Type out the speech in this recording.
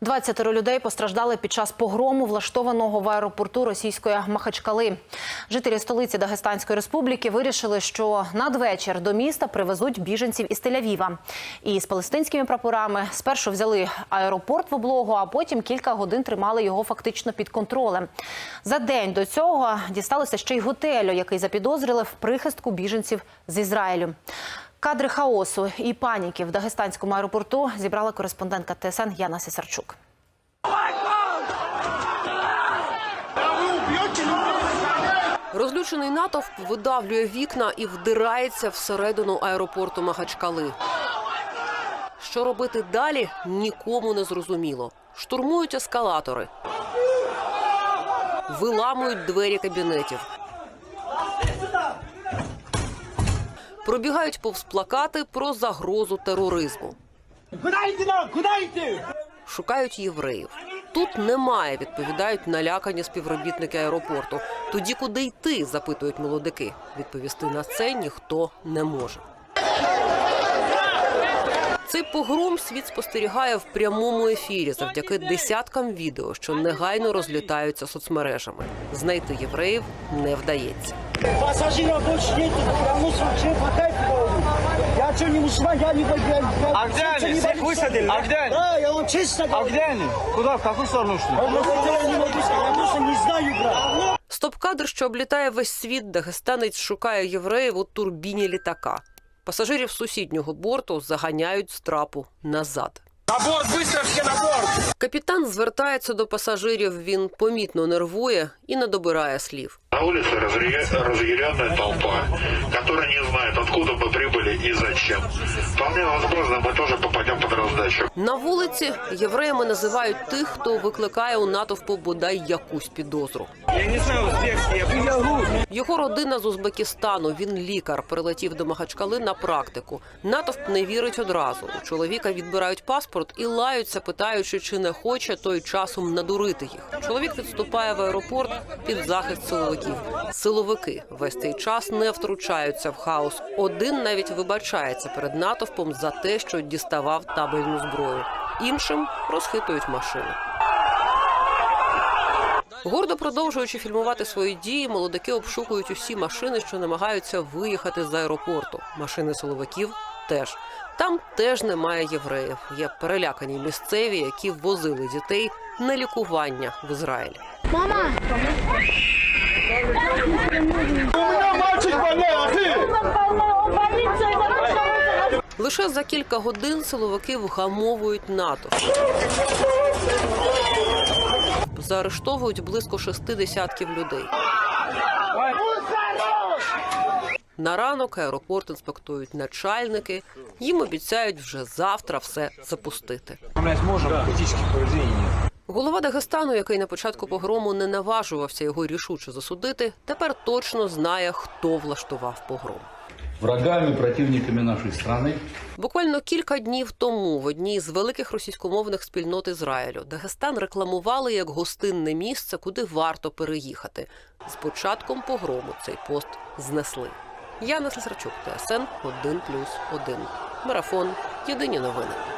20 людей постраждали під час погрому, влаштованого в аеропорту російської Махачкали. Жителі столиці Дагестанської республіки вирішили, що надвечір до міста привезуть біженців із Тель-Авіва. І з палестинськими прапорами спершу взяли аеропорт в облогу, а потім кілька годин тримали його фактично під контролем. За день до цього дісталося ще й готелю, який запідозрили в прихистку біженців з Ізраїлю. Кадри хаосу і паніки в Дагестанському аеропорту зібрала кореспондентка ТСН Яна Сісарчук. Розлючений натовп видавлює вікна і вдирається всередину аеропорту Махачкали. Що робити далі, нікому не зрозуміло. Штурмують ескалатори, виламують двері кабінетів. Пробігають повз плакати про загрозу тероризму. Шукають євреїв. Тут немає, відповідають налякані співробітники аеропорту. Тоді куди йти, запитують молодики. Відповісти на це ніхто не може. Цей погром світ спостерігає в прямому ефірі завдяки десяткам відео, що негайно розлітаються соцмережами. Знайти євреїв не вдається. Пассажиров больше нету, потому что вообще хватает Я что, не мусульман, я не я, А где они? Всех высадили? А где они? Да, я вам честно А где они? Куда? В какую сторону шли? Я не могу сказать, я просто не знаю, брат. Стоп-кадр, що облітає весь світ, дагестанець шукає євреїв у турбіні літака. Пасажирів сусіднього борту заганяють з трапу назад. На борт, быстро на борт! Капітан звертається до пасажирів. Він помітно нервує і не добирає слів. На улице разъяря- разъяренная толпа, которая не знает, откуда мы прибыли и зачем. Вполне возможно, мы тоже попадем под раздачу. На вулиці євреями називають тих, хто викликає у натовпу бодай якусь підозру. Я не знаю узбекский, я прилягу. Його родина з Узбекистану. Він лікар, прилетів до Махачкали на практику. Натовп не вірить одразу. У чоловіка відбирають паспорт і лаються, питаючи, чи не хоче той часом надурити їх. Чоловік відступає в аеропорт під захист силовиків. Силовики весь цей час не втручаються в хаос. Один навіть вибачається перед натовпом за те, що діставав табельну зброю. Іншим розхитують машини. Гордо продовжуючи фільмувати свої дії, молодики обшукують усі машини, що намагаються виїхати з аеропорту. Машини силовиків теж. Там теж немає євреїв. Є перелякані місцеві, які возили дітей на лікування в Ізраїль. У меня мальчик больной, а ты? Лише за кілька годин силовики вгамовують НАТО. Заарештовують близько шести десятків людей. На ранок аеропорт інспектують начальники. Їм обіцяють вже завтра все запустити. Голова Дагестану, який на початку погрому не наважувався його рішуче засудити, тепер точно знає, хто влаштував погром. Врагами, противниками нашої страны. Буквально кілька днів тому в одній з великих російськомовних спільнот Ізраїлю Дагестан рекламували як гостинне місце, куди варто переїхати. З початком погрому цей пост знесли. Яна Слесарчук, ТСН 1+,1. Марафон. Єдині новини.